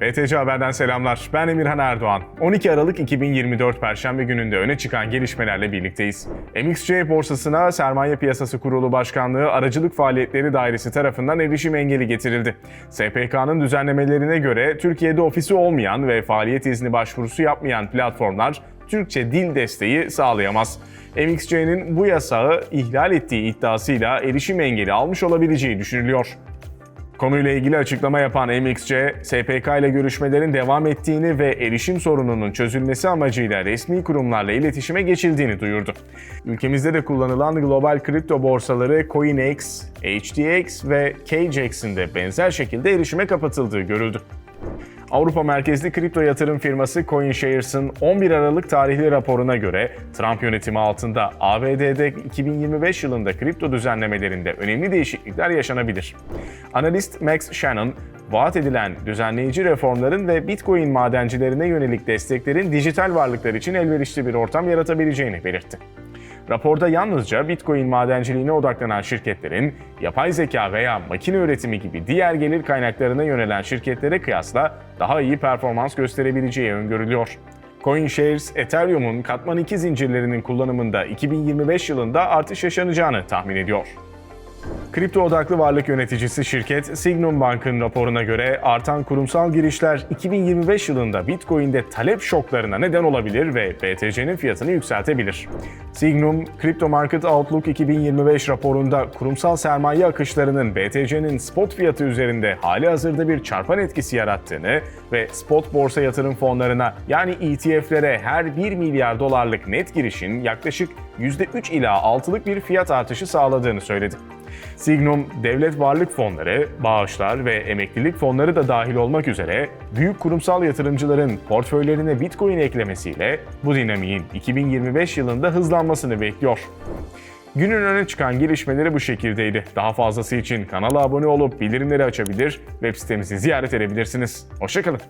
BTC Haber'den selamlar. Ben Emirhan Erdoğan. 12 Aralık 2024 Perşembe gününde öne çıkan gelişmelerle birlikteyiz. MXC borsasına Sermaye Piyasası Kurulu Başkanlığı Aracılık Faaliyetleri Dairesi tarafından erişim engeli getirildi. SPK'nın düzenlemelerine göre Türkiye'de ofisi olmayan ve faaliyet izni başvurusu yapmayan platformlar Türkçe dil desteği sağlayamaz. MXC'nin bu yasağı ihlal ettiği iddiasıyla erişim engeli almış olabileceği düşünülüyor. Konuyla ilgili açıklama yapan MXC, SPK ile görüşmelerin devam ettiğini ve erişim sorununun çözülmesi amacıyla resmi kurumlarla iletişime geçildiğini duyurdu. Ülkemizde de kullanılan global kripto borsaları CoinEx, HTX ve KJAX'in de benzer şekilde erişime kapatıldığı görüldü. Avrupa merkezli kripto yatırım firması CoinShares'ın 11 Aralık tarihli raporuna göre Trump yönetimi altında ABD'de 2025 yılında kripto düzenlemelerinde önemli değişiklikler yaşanabilir. Analist Max Shannon, vaat edilen düzenleyici reformların ve Bitcoin madencilerine yönelik desteklerin dijital varlıklar için elverişli bir ortam yaratabileceğini belirtti. Raporda yalnızca Bitcoin madenciliğine odaklanan şirketlerin yapay zeka veya makine üretimi gibi diğer gelir kaynaklarına yönelen şirketlere kıyasla daha iyi performans gösterebileceği öngörülüyor. CoinShares, Ethereum'un katman 2 zincirlerinin kullanımında 2025 yılında artış yaşanacağını tahmin ediyor. Kripto odaklı varlık yöneticisi şirket Signum Bank'ın raporuna göre artan kurumsal girişler 2025 yılında Bitcoin'de talep şoklarına neden olabilir ve BTC'nin fiyatını yükseltebilir. Signum, Crypto Market Outlook 2025 raporunda kurumsal sermaye akışlarının BTC'nin spot fiyatı üzerinde hali hazırda bir çarpan etkisi yarattığını ve spot borsa yatırım fonlarına yani ETF'lere her 1 milyar dolarlık net girişin yaklaşık %3 ila 6'lık bir fiyat artışı sağladığını söyledi. Signum, devlet varlık fonları, bağışlar ve emeklilik fonları da dahil olmak üzere büyük kurumsal yatırımcıların portföylerine Bitcoin eklemesiyle bu dinamiğin 2025 yılında hızlanmasını bekliyor. Günün öne çıkan gelişmeleri bu şekildeydi. Daha fazlası için kanala abone olup bildirimleri açabilir, web sitemizi ziyaret edebilirsiniz. Hoşçakalın.